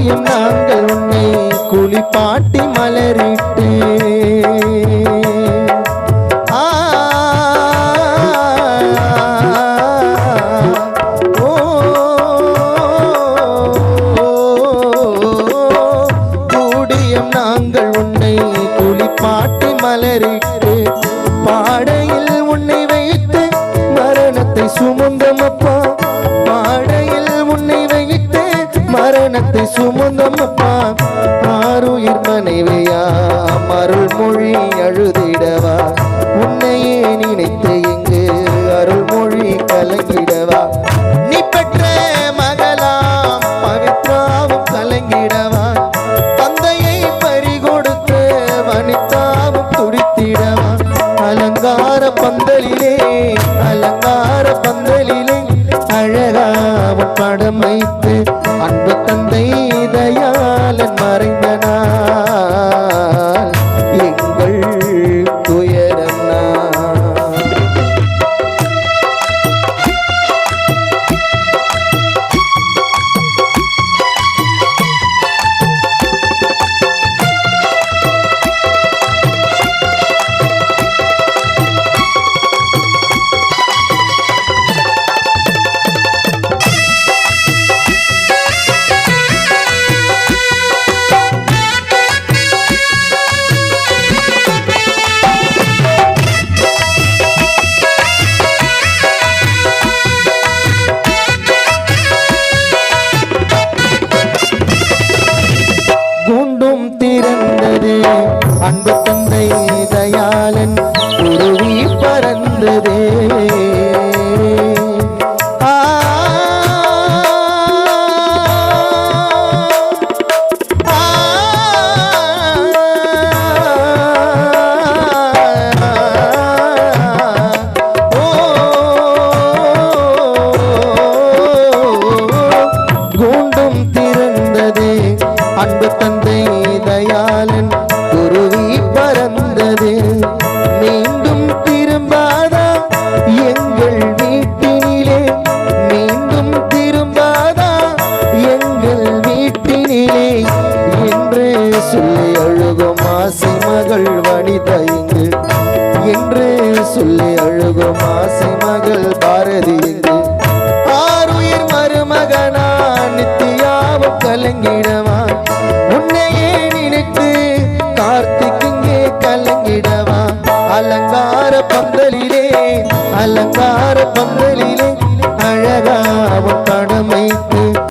செய்யும் நாங்கள் உன்னை குளிப்பாட்டி மலரிட்டு. நாங்கள் உன்னை குளிப்பாட்டி மலரிட்டு. பாடையில் மரணத்தை ஆறுயிர் மனைவியா அருள்மொழி அழுதிடவா. உன்னையே நினைத்து இங்கு அருள்மொழி கலங்கிடவா. நீ பெற்ற மகளாம் பவித்ராவும் கலங்கிடவா. தந்தையை பறிகொடுத்து வனிதாவும் துடித்திடவா. அலங்கார பந்தலிலே சொல்லி அழுகும் ஆசை மகள் வனிதா இங்கு என்று சொல்லி அழுகும் ஆசை மகள் பாரதி இங்கு ஆறுயிர் மருமகனா நித்தியாவும் கலங்கிடவா? உன்னையே நினைத்து கார்த்திக் இங்கே அலங்கார பந்தலிலே அலங்கார பந்தலிலே அழகாவும்